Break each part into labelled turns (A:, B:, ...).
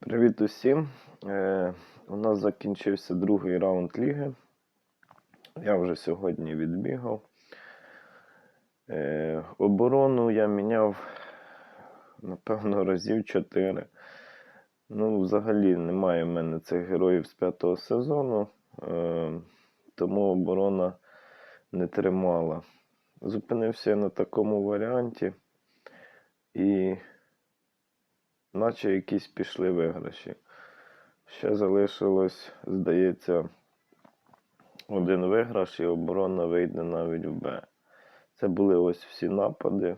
A: Привіт усім. Е, у нас закінчився другий раунд ліги. Я вже сьогодні відбігав. Е, оборону я міняв, напевно, разів 4. Ну, взагалі немає в мене цих героїв з п'ятого сезону, е, тому оборона не тримала. Зупинився я на такому варіанті. І наче якісь пішли виграші. Ще залишилось, здається, один виграш, і оборона вийде навіть в Б. Це були ось всі напади.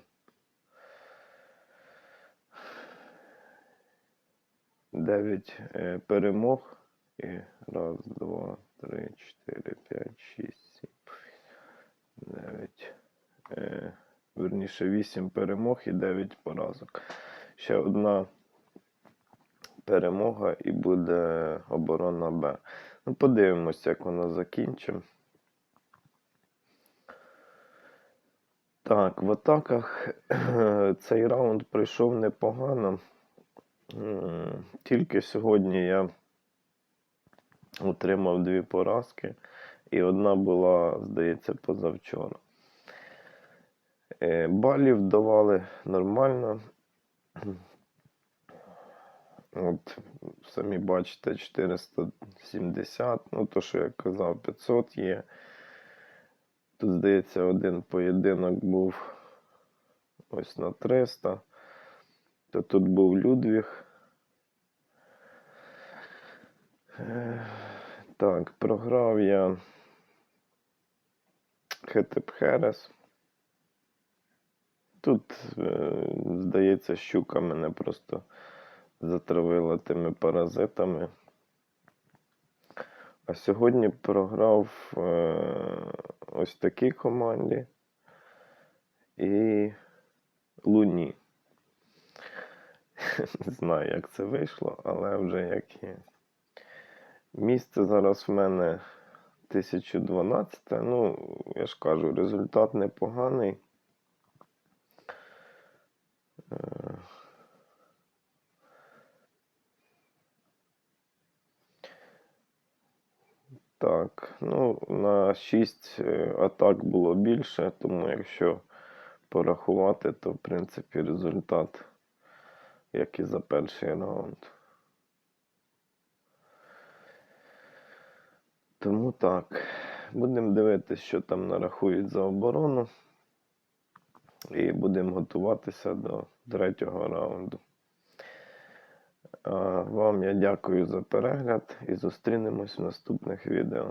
A: Дев'ять е, перемог. І раз, два, три, чотири, п'ять, шість, сім, дев'ять. Е, верніше, вісім перемог і дев'ять поразок. Ще одна перемога і буде оборона Б. Ну, подивимось, як воно закінчимо. Так, в атаках цей раунд пройшов непогано. Тільки сьогодні я отримав дві поразки, і одна була, здається, позавчора. Е, Балів давали нормально. От, самі бачите, 470, ну то, що я казав, 500 є. Тут, здається, один поєдинок був ось на 300. То тут був Людвіг. Так, програв я Хетепхерес. Тут, е, здається, щука мене просто затравила тими паразитами. А сьогодні програв е, ось такій команді і Луні. Не знаю, як це вийшло, але вже як є. Місце зараз в мене 1012. Ну, я ж кажу, результат непоганий. Е, Так, ну, на 6 атак було більше, тому якщо порахувати, то в принципі результат, як і за перший раунд. Тому так, будемо дивитися, що там нарахують за оборону. І будемо готуватися до третього раунду. А Вам я дякую за перегляд і зустрінемось в наступних відео.